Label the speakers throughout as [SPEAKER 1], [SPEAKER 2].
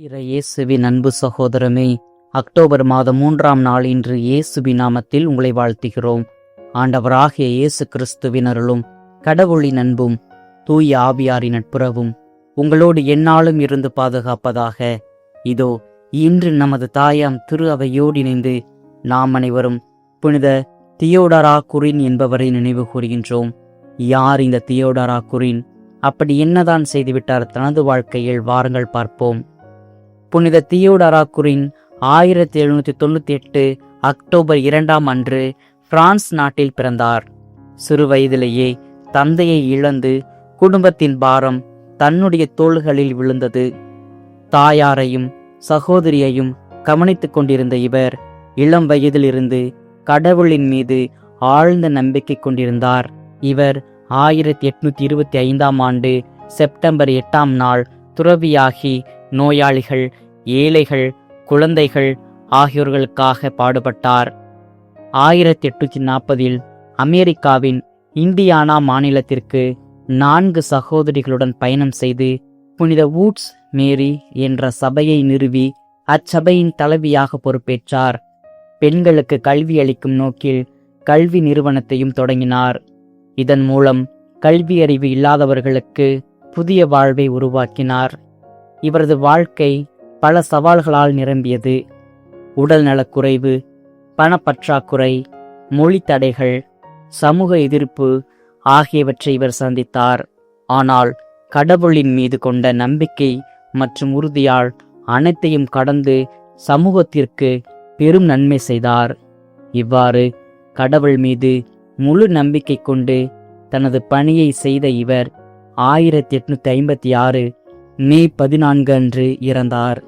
[SPEAKER 1] இறையேசுவின் அன்பு சகோதரமே அக்டோபர் மாதம் மூன்றாம் நாள் இன்று இயேசுவின் நாமத்தில் உங்களை வாழ்த்துகிறோம். ஆண்டவராகிய இயேசு கிறிஸ்துவின் அருளும் கடவுளின் அன்பும் தூய ஆவியாரின் நட்புறவும் உங்களோடு எந்நாளும் இருந்து பாதுகாப்பதாக. இதோ இன்று நமது தாயாம் திரு அவையோடு இணைந்து நாம் அனைவரும் புனித தியோடரா குரின் என்பவரை நினைவு கூறுகின்றோம். யார் இந்த தியோடரா குரின் அப்படி என்னதான் செய்துவிட்டார்? தனது வாழ்க்கையில் வாருங்கள் பார்ப்போம். புனித தியோடராக்குரின் ஆயிரத்தி எழுநூத்தி தொண்ணூத்தி எட்டு அக்டோபர் இரண்டாம் அன்று பிரான்ஸ் நாட்டில் பிறந்தார். சிறு வயதிலேயே தந்தையை இழந்து குடும்பத்தின் பாரம் தன்னுடைய தோள்களில் விழுந்தது. தாயாரையும் சகோதரியையும் கவனித்துக் கொண்டிருந்த இவர் இளம் வயதிலிருந்து கடவுளின் மீது ஆழ்ந்த நம்பிக்கை கொண்டிருந்தார். இவர் ஆயிரத்தி எட்நூத்தி இருபத்தி ஐந்தாம் ஆண்டு செப்டம்பர் எட்டாம் நாள் துறவியாகி நோயாளிகள் ஏழைகள் குழந்தைகள் ஆகியோர்களுக்காக பாடுபட்டார். ஆயிரத்தி எட்நூற்றி நாற்பதில் அமெரிக்காவின் இந்தியானா மாநிலத்திற்கு நான்கு சகோதரிகளுடன் பயணம் செய்து புனித வூட்ஸ் மேரி என்ற சபையை நிறுவி அச்சபையின் தலைவியாக பொறுப்பேற்றார். பெண்களுக்கு கல்வி அளிக்கும் நோக்கில் கல்வி நிறுவனத்தையும் தொடங்கினார். இதன் மூலம் கல்வி அறிவு இல்லாதவர்களுக்கு புதிய வாழ்வை உருவாக்கினார். இவரது வாழ்க்கை பல சவால்களால் நிரம்பியது. உடல் நலக்குறைவு பணப்பற்றாக்குறை மொழி தடைகள் சமூக எதிர்ப்பு ஆகியவற்றை இவர் சந்தித்தார். ஆனால் கடவுளின் மீது கொண்ட நம்பிக்கை மற்றும் உறுதியால் அனைத்தையும் கடந்து சமூகத்திற்கு பெரும் நன்மை செய்தார். இவ்வாறு கடவுள் மீது முழு நம்பிக்கை கொண்டு தனது பணியை செய்த இவர் ஆயிரத்தி எட்நூத்தி ஐம்பத்தி ஆறு மே பதினான்கு அன்று இறந்தார்.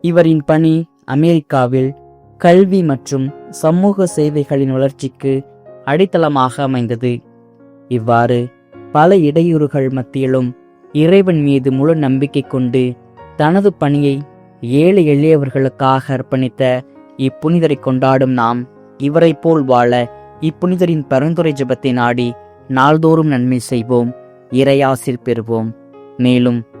[SPEAKER 1] இவரின் பணி அமெரிக்காவில் கல்வி மற்றும் சமூக சேவைகளின் வளர்ச்சிக்கு அடித்தளமாக அமைந்தது. இவ்வாறு பல இடையூறுகள் மத்தியிலும் இறைவன் மீது முழு நம்பிக்கை கொண்டு தனது பணியை ஏழை எளியவர்களுக்காக அர்ப்பணித்த இப்புனிதரை கொண்டாடும் நாம் இவரைப் போல் வாழ இப்புனிதரின் பரிந்துரை ஜெபத்தை நாடி நாள்தோறும் நன்மை செய்வோம் இறையாசிர் பெறுவோம். மேலும்